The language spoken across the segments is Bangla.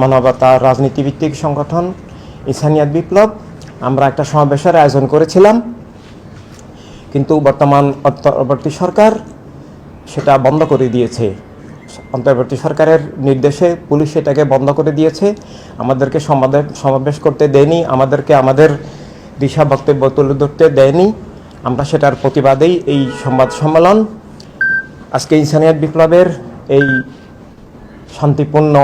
মানবতা রাজনীতিভিত্তিক সংগঠন ইসানিয়াত বিপ্লব। আমরা একটা সমাবেশের আয়োজন করেছিলাম। কিন্তু বর্তমান অন্তর্বর্তী সরকার সেটা বন্ধ করে দিয়েছে। অন্তর্বর্তী সরকারের নির্দেশে পুলিশ সেটাকে বন্ধ করে দিয়েছে। আমাদেরকে সমাবেশ করতে দেয়নি। আমাদেরকে আমাদের দিশা বক্তব্য তুলে ধরতে দেয়নি। আমরা সেটার প্রতিবাদেই এই সংবাদ সম্মেলন, আজকে ইনসানিয়াত বিপ্লবের এই শান্তিপূর্ণ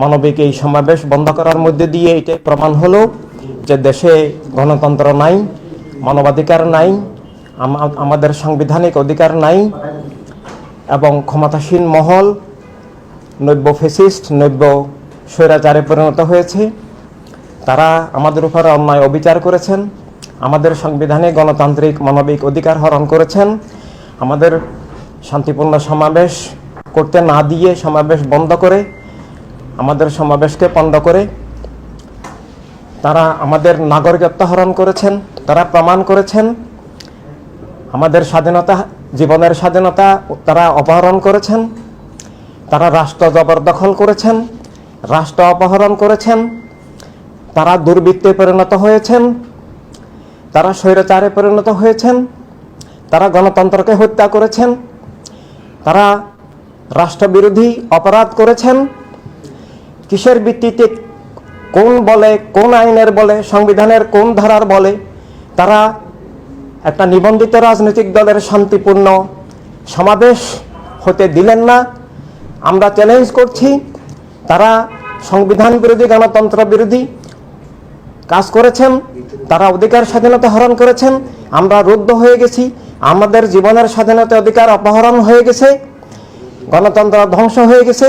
মানবিক এই সমাবেশ বন্ধ করার মধ্যে দিয়ে এটাই প্রমাণ হলো যে দেশে গণতন্ত্র নাই, মানবাধিকার নাই আমাদের সাংবিধানিক অধিকার নাই এবং ক্ষমতাসীন মহল নব্য ফেসিস্ট নব্য স্বৈরাচারে পরিণত হয়েছে। তারা আমাদের উপর অন্যায় অবিচার করেছেন, আমাদের সংবিধানে গণতান্ত্রিক মানবিক অধিকার হরণ করেছেন। আমাদের শান্তিপূর্ণ সমাবেশ করতে না দিয়ে সমাবেশ বন্ধ করে আমাদের সমাবেশকে পণ্ড করে তারা আমাদের নাগরিকত্ব হরণ করেছেন, তারা প্রমাণ করেছেন। আমাদের স্বাধীনতা, জীবনের স্বাধীনতা তারা অপহরণ করেছেন। তারা রাষ্ট্র জবরদখল করেছেন, রাষ্ট্র অপহরণ করেছেন। তারা দুর্বৃত্তে পরিণত হয়েছেন, তারা স্বৈরাচারে পরিণত হয়েছেন। তারা গণতন্ত্রকে হত্যা করেছেন। তারা রাষ্ট্রবিরোধী অপরাধ করেছেন। কিসের ভিত্তিতে কোন বলে, কোন আইনের বলে, সংবিধানের কোন ধারার বলে, তারা একটা নিবন্ধিত রাজনৈতিক দলের শান্তিপূর্ণ সমাবেশ হতে দিলেন না। আমরা চ্যালেঞ্জ করছি, তারা সংবিধান বিরোধী, গণতন্ত্র বিরোধী কাজ করেছেন, তারা অধিকার স্বাধীনতা হরণ করেছেন, আমরা রুদ্ধ হয়ে গেছি, আমাদের জীবনের স্বাধীনতা অধিকার অপহরণ হয়ে গেছে, গণতন্ত্র ধ্বংস হয়ে গেছে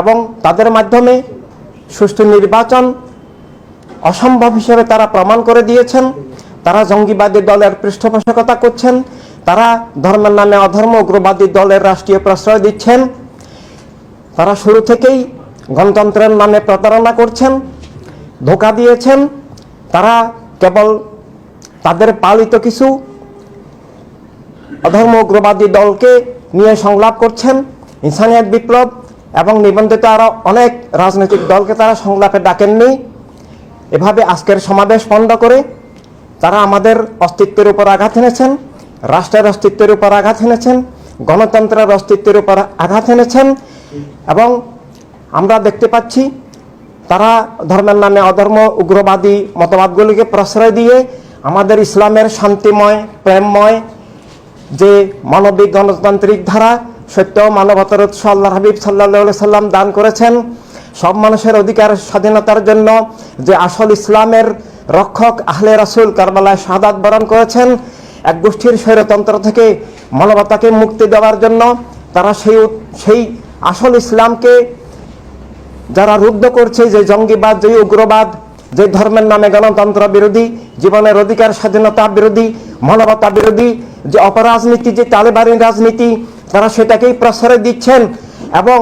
এবং তাদের মাধ্যমে সুষ্ঠু নির্বাচন অসম্ভব হিসেবে তারা প্রমাণ করে দিয়েছেন। তারা জঙ্গিবাদী দলের পৃষ্ঠপোষকতা করছেন। তারা ধর্মের নামে অধর্ম, উগ্রবাদী দলের রাষ্ট্রীয় প্রশ্রয় দিচ্ছেন। তারা শুরু থেকেই গণতন্ত্রের নামে প্রতারণা করছেন, ধোকা দিয়েছেন। তারা কেবল তাদের পালিত কিছু অধর্ম, উগ্রবাদী দলকে নিয়ে সংলাপ করছেন। ইনসানিয়াত বিপ্লব এবং নিবন্ধিত আরও অনেক রাজনৈতিক দলকে তারা সংলাপে ডাকেননি। এভাবে আজকের সমাবেশ বন্ধ করে তারা আমাদের অস্তিত্বের উপর আঘাত এনেছেন, রাষ্ট্রের অস্তিত্বের উপর আঘাত এনেছেন, গণতন্ত্রের অস্তিত্বের উপর আঘাত এনেছেন এবং আমরা দেখতে পাচ্ছি তারা ধর্মের নামে অধর্ম, উগ্রবাদী মতবাদগুলিকে প্রশ্রয় দিয়ে আমাদের ইসলামের শান্তিময়, প্রেমময় যে মানবিক গণতান্ত্রিক ধারা সত্য মানবতার উৎস আল্লাহ হাবিব সাল্লাহ সাল্লাম দান করেছেন। সব মানুষের অধিকার, স্বাধীনতার জন্য যে আসল ইসলামের রক্ষক আহলে রাসুল কারবালায় শাহাদাত বরণ করেছেন, এক গোষ্ঠীর স্বৈরতন্ত্র থেকে মানবতাকে মুক্তি দেওয়ার জন্য তারা সেই সেই আসল ইসলামকে যারা রুদ্ধ করছে, যে জঙ্গিবাদ, যে উগ্রবাদ, যে ধর্মের নামে গণতন্ত্র বিরোধী, জীবনের অধিকার, স্বাধীনতা বিরোধী, মানবতা বিরোধী, যে অপরাজনীতি, যে তালেবানি রাজনীতি তারা সেটাকেই প্রশ্রয় দিচ্ছেন এবং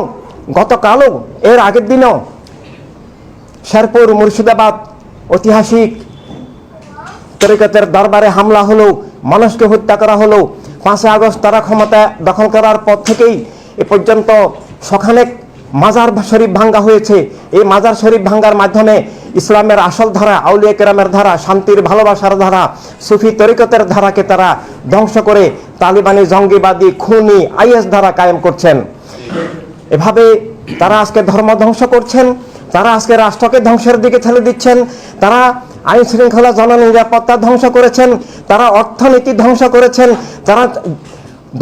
গতকালও, এর আগের দিনও শেরপুর মুর্শিদাবাদ ঐতিহাসিক তরিকতের দরবারে হামলা হলো, মানুষকে হত্যা করা হলো। পাঁচই আগস্ট তারা ক্ষমতা দখল করার পর থেকেই এ পর্যন্ত সখানেক মাজার শরীফ ভাঙ্গা হয়েছে। এই মাজার শরীফ ভাঙ্গার মাধ্যমে ইসলামের আসল ধারা, আউলিয়া কেরামের ধারা, শান্তির ভালোবাসার ধারা, সুফি তরিকতের ধারাকে তারা ধ্বংস করে তালিবানি জঙ্গিবাদী, খুনি, আইএস ধারা কায়েম করছেন। এভাবে তারা আজকে ধর্ম ধ্বংস করছেন, তারা আজকে রাষ্ট্রকে ধ্বংসের দিকে ঠেলে দিচ্ছেন, তারা আইন শৃঙ্খলা জননিরাপত্তা ধ্বংস করেছেন, তারা অর্থনীতি ধ্বংস করেছেন তারা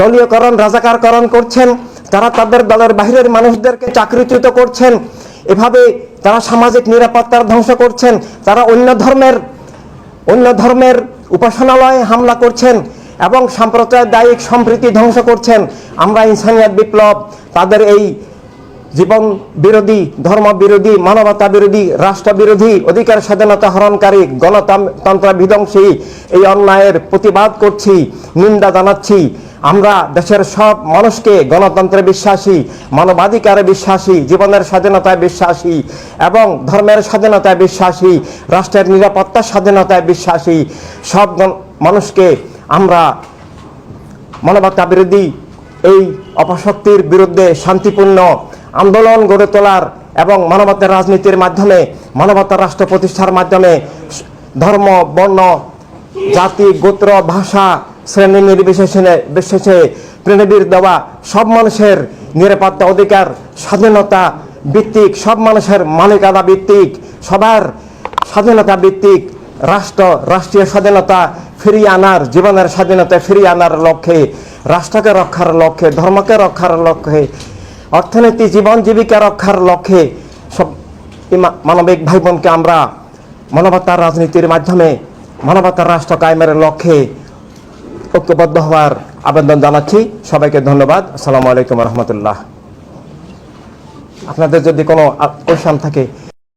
দলীয়করণ, রাজাকারকরণ করছেন, তারা তাদের দলের বাহিরের মানুষদেরকে চাকরিচ্যুত করছেন। এভাবে তারা সামাজিক নিরাপত্তার ধ্বংস করছেন তারা অন্য ধর্মের অন্য ধর্মের উপাসনালয়ে হামলা করছেন এবং সাম্প্রদায়িক সম্প্রীতি ধ্বংস করছেন, আমরা ইনসানিয়াত বিপ্লব, তাদের এই জীবন বিরোধী, ধর্ম বিরোধী, মানবতা বিরোধী, রাষ্ট্র বিরোধী, অধিকার স্বাধীনতা হরণকারী, গণতন্ত্র বিধ্বংসী এই অন্যায়ের প্রতিবাদ করছি, নিন্দা জানাচ্ছি। আমরা দেশের সব মানুষকে গণতন্ত্রে বিশ্বাসী, মানবাধিকারে বিশ্বাসী, জীবনের স্বাধীনতায় বিশ্বাসী এবং ধর্মের স্বাধীনতায় বিশ্বাসী, রাষ্ট্রের নিরাপত্তার স্বাধীনতায় বিশ্বাসী সব মানুষকে আমরা মানবতা বিরোধী এই অপশক্তির বিরুদ্ধে শান্তিপূর্ণ আন্দোলন গড়ে তোলার এবং মানবতার রাজনীতির মাধ্যমে, মানবতার রাষ্ট্র প্রতিষ্ঠার মাধ্যমে ধর্ম, বর্ণ, জাতি, গোত্র, ভাষা শ্রেণি নির্বিশেষে বিশেষে প্রেরণীর দেওয়া সব মানুষের নিরাপত্তা অধিকার, স্বাধীনতা ভিত্তিক, সব মানুষের মালিকানা ভিত্তিক, সবার স্বাধীনতা ভিত্তিক রাষ্ট্র, রাষ্ট্রীয় স্বাধীনতা ফিরিয়ে আনার, জীবনের স্বাধীনতা ফিরিয়ে আনার লক্ষ্যে, রাষ্ট্রকে রক্ষার লক্ষ্যে, ধর্মকে রক্ষার লক্ষ্যে, অর্থনীতি, জীবন জীবিকা রক্ষার লক্ষ্যে সব মানবিক ভাই বোনকে আমরা মানবতার রাজনীতির মাধ্যমে, মানবতার রাষ্ট্র কায়েমের লক্ষ্যে ঐক্যবদ্ধ হওয়ার আবেদন জানাচ্ছি। সবাইকে ধন্যবাদ। আসসালামু আলাইকুম রহমতুল্লাহ। আপনাদের যদি কোনো কোয়েশন থাকে